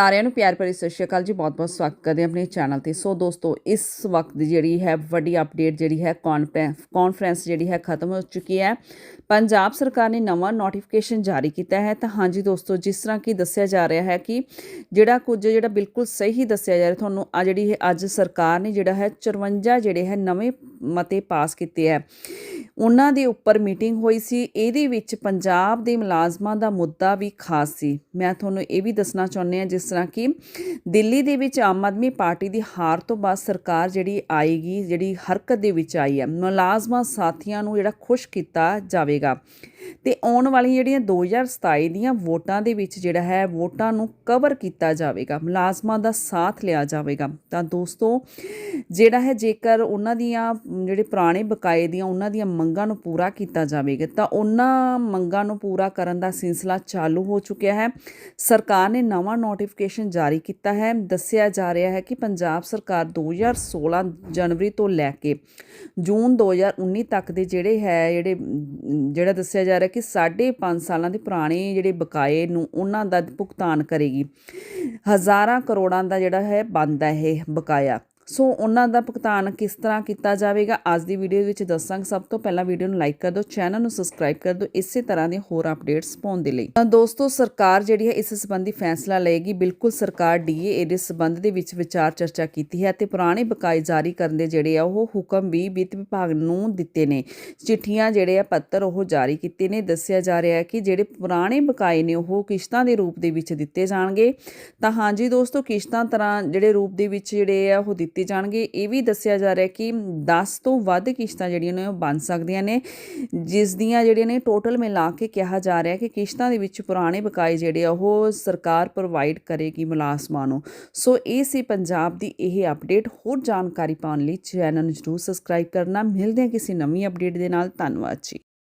ਸਾਰਿਆਂ ਨੂੰ ਪਿਆਰ ਭਰੀ ਸਤਿ ਸ਼੍ਰੀ ਅਕਾਲ ਜੀ, ਬਹੁਤ-ਬਹੁਤ ਸਵਾਗਤ ਕਰਦੇ ਆਪਣੇ ਚੈਨਲ ਤੇ। ਸੋ ਦੋਸਤੋ, ਇਸ ਵਕਤ ਜਿਹੜੀ ਹੈ ਵੱਡੀ ਅਪਡੇਟ ਜਿਹੜੀ ਹੈ ਕਾਨਫਰੰਸ ਜਿਹੜੀ ਹੈ ਖਤਮ ਹੋ ਚੁੱਕੀ ਹੈ। ਪੰਜਾਬ ਸਰਕਾਰ ਨੇ ਨਵਾਂ ਨੋਟੀਫਿਕੇਸ਼ਨ ਜਾਰੀ ਕੀਤਾ ਹੈ। ਤਾਂ ਹਾਂਜੀ ਦੋਸਤੋ, ਜਿਸ ਤਰ੍ਹਾਂ ਕਿ ਦੱਸਿਆ ਜਾ ਰਿਹਾ ਹੈ ਕਿ ਜਿਹੜਾ ਕੁਝ ਜਿਹੜਾ ਬਿਲਕੁਲ ਸਹੀ ਦੱਸਿਆ ਜਾ ਰਿਹਾ, ਤੁਹਾਨੂੰ ਆ ਜਿਹੜੀ ਇਹ ਅੱਜ ਸਰਕਾਰ ਨੇ ਜਿਹੜਾ ਹੈ 54 ਜਿਹੜੇ ਹੈ ਨਵੇਂ ਮਤੇ ਪਾਸ ਕੀਤੇ ਹੈ। ਉਹਨਾਂ ਦੇ ਉੱਪਰ ਮੀਟਿੰਗ ਹੋਈ ਸੀ। ਇਹਦੇ ਵਿੱਚ ਪੰਜਾਬ ਦੇ ਮੁਲਾਜ਼ਮਾਂ ਦਾ ਮੁੱਦਾ ਵੀ ਖਾਸ ਸੀ। ਮੈਂ ਤੁਹਾਨੂੰ ਇਹ ਵੀ ਦੱਸਣਾ ਚਾਹੁੰਦੇ ਹਾਂ, ਜਿਸ ਤਰ੍ਹਾਂ ਕਿ ਦਿੱਲੀ ਦੇ ਵਿੱਚ ਆਮ ਆਦਮੀ ਪਾਰਟੀ ਦੀ ਹਾਰ ਤੋਂ ਬਾਅਦ ਸਰਕਾਰ ਜਿਹੜੀ ਆਏਗੀ, ਜਿਹੜੀ ਹਰਕਤ ਦੇ ਵਿੱਚ ਆਈ ਹੈ, ਮੁਲਾਜ਼ਮਾਂ ਸਾਥੀਆਂ ਨੂੰ ਜਿਹੜਾ ਖੁਸ਼ ਕੀਤਾ ਜਾਵੇਗਾ। ਤੇ ਆਉਣ ਵਾਲੀਆਂ ਜਿਹੜੀਆਂ 2027 ਦੀਆਂ ਵੋਟਾਂ ਦੇ ਵਿੱਚ ਜਿਹੜਾ ਹੈ, ਵੋਟਾਂ ਨੂੰ ਕਵਰ ਕੀਤਾ ਜਾਵੇਗਾ, ਮੁਲਾਜ਼ਮਾਂ ਦਾ ਸਾਥ ਲਿਆ ਜਾਵੇਗਾ। ਤਾਂ ਦੋਸਤੋ, ਜਿਹੜਾ ਹੈ ਜੇਕਰ ਉਹਨਾਂ ਦੀਆਂ, ਜਿਹੜੇ ਪੁਰਾਣੇ ਬਕਾਏ ਦੀਆਂ, ਉਹਨਾਂ ਦੀਆਂ ਮੰਗਾਂ ਨੂੰ ਪੂਰਾ ਕੀਤਾ ਜਾਵੇਗਾ, ਤਾਂ ਉਹਨਾਂ ਮੰਗਾਂ ਨੂੰ ਪੂਰਾ ਕਰਨ ਦਾ ਸਿਲਸਿਲਾ ਚਾਲੂ ਹੋ ਚੁੱਕਿਆ ਹੈ। ਸਰਕਾਰ ਨੇ ਨਵਾਂ ਨੋਟੀਫਿਕੇਸ਼ਨ ਜਾਰੀ ਕੀਤਾ ਹੈ। ਦੱਸਿਆ ਜਾ ਰਿਹਾ ਹੈ ਕਿ ਪੰਜਾਬ ਸਰਕਾਰ 2016 ਜਨਵਰੀ ਤੋਂ ਲੈ ਕੇ ਜੂਨ 2019 ਤੱਕ ਦੇ ਜਿਹੜੇ ਹੈ, ਜਿਹੜੇ, ਜਿਹੜਾ ਦੱਸਿਆ ਜਾ ਰਿਹਾ ਕਿ 5.5 ਸਾਲਾਂ ਦੇ ਪੁਰਾਣੇ ਜਿਹੜੇ ਬਕਾਏ ਨੂੰ ਉਹਨਾਂ ਦਾ ਭੁਗਤਾਨ ਕਰੇਗੀ। ਹਜ਼ਾਰਾਂ ਕਰੋੜਾਂ ਦਾ ਜਿਹੜਾ ਹੈ ਬਣਦਾ ਇਹ ਬਕਾਇਆ। ਸੋ ਉਹਨਾਂ ਦਾ ਭੁਗਤਾਨ ਕਿਸ ਤਰ੍ਹਾਂ ਕੀਤਾ ਜਾਵੇਗਾ, ਅੱਜ ਦੀ ਵੀਡੀਓ ਵਿੱਚ ਦੱਸਾਂਗੇ। ਸਭ ਤੋਂ ਪਹਿਲਾਂ ਵੀਡੀਓ ਨੂੰ ਲਾਈਕ ਕਰ ਦਿਓ ਚੈਨਲ ਨੂੰ ਸਬਸਕ੍ਰਾਈਬ ਕਰ ਦਿਓ, ਇਸੇ ਤਰ੍ਹਾਂ ਦੇ ਹੋਰ ਅਪਡੇਟਸ ਪਾਉਣ ਦੇ ਲਈ। ਤਾਂ ਦੋਸਤੋ, ਸਰਕਾਰ ਜਿਹੜੀ ਹੈ, ਇਸ ਸੰਬੰਧੀ ਫੈਸਲਾ ਲਏਗੀ। ਬਿਲਕੁਲ ਸਰਕਾਰ ਡੀਏ ਇਹਦੇ ਸੰਬੰਧ ਦੇ ਵਿੱਚ ਵਿਚਾਰ ਚਰਚਾ ਕੀਤੀ ਹੈ ਤੇ ਪੁਰਾਣੇ ਬਕਾਏ ਜਾਰੀ ਕਰਨ ਦੇ ਜਿਹੜੇ ਆ, ਉਹ ਹੁਕਮ ਵੀ ਵਿੱਤ ਵਿਭਾਗ ਨੂੰ ਦਿੱਤੇ ਨੇ। ਚਿੱਠੀਆਂ ਜਿਹੜੇ ਆ, ਪੱਤਰ ਉਹ ਜਾਰੀ ਕੀਤੇ ਨੇ। ਦੱਸਿਆ ਜਾ ਰਿਹਾ ਹੈ ਕਿ ਜਿਹੜੇ ਪੁਰਾਣੇ ਬਕਾਏ ਨੇ, ਉਹ ਕਿਸ਼ਤਾਂ ਦੇ ਰੂਪ ਦੇ ਵਿੱਚ ਦਿੱਤੇ ਜਾਣਗੇ। ਤਾਂ ਹਾਂਜੀ ਦੋਸਤੋ, ਕਿਸ਼ਤਾਂ ਤਰ੍ਹਾਂ ਜਿਹੜੇ ਰੂਪ ਦੇ ਵਿੱਚ ਜਿਹੜੇ ਆ, ਉਹ ਦਿੱਤੇ ਜਾਣਗੇ। ਇਹ ਵੀ ਦੱਸਿਆ ਜਾ ਰਿਹਾ ਕਿ 10 ਤੋਂ ਵੱਧ ਕਿਸ਼ਤਾਂ ਜਿਹੜੀਆਂ ਨੇ ਉਹ ਬਣ ਸਕਦੀਆਂ ਨੇ, ਜਿਸ ਦੀਆਂ ਜਿਹੜੀਆਂ ਨੇ ਟੋਟਲ ਮਿਲਾ ਕੇ ਕਿਹਾ ਜਾ ਰਿਹਾ ਕਿ ਕਿਸ਼ਤਾਂ ਦੇ ਵਿੱਚ ਪੁਰਾਣੇ ਬਕਾਏ ਜਿਹੜੇ ਆ, ਉਹ ਸਰਕਾਰ ਪ੍ਰੋਵਾਈਡ ਕਰੇਗੀ ਮੁਲਾਜ਼ਮਾਂ ਨੂੰ। ਸੋ ਇਹ ਸੀ ਪੰਜਾਬ ਦੀ ਇਹ ਅਪਡੇਟ ਹੋਰ ਜਾਣਕਾਰੀ ਪਾਉਣ ਲਈ ਚੈਨਲ ਨੂੰ ਜਰੂਰ ਸਬਸਕ੍ਰਾਈਬ ਕਰਨਾ। ਮਿਲਦੇ ਹਾਂ ਕਿਸੇ ਨਵੀਂ ਅਪਡੇਟ ਦੇ ਨਾਲ। ਧੰਨਵਾਦ ਜੀ।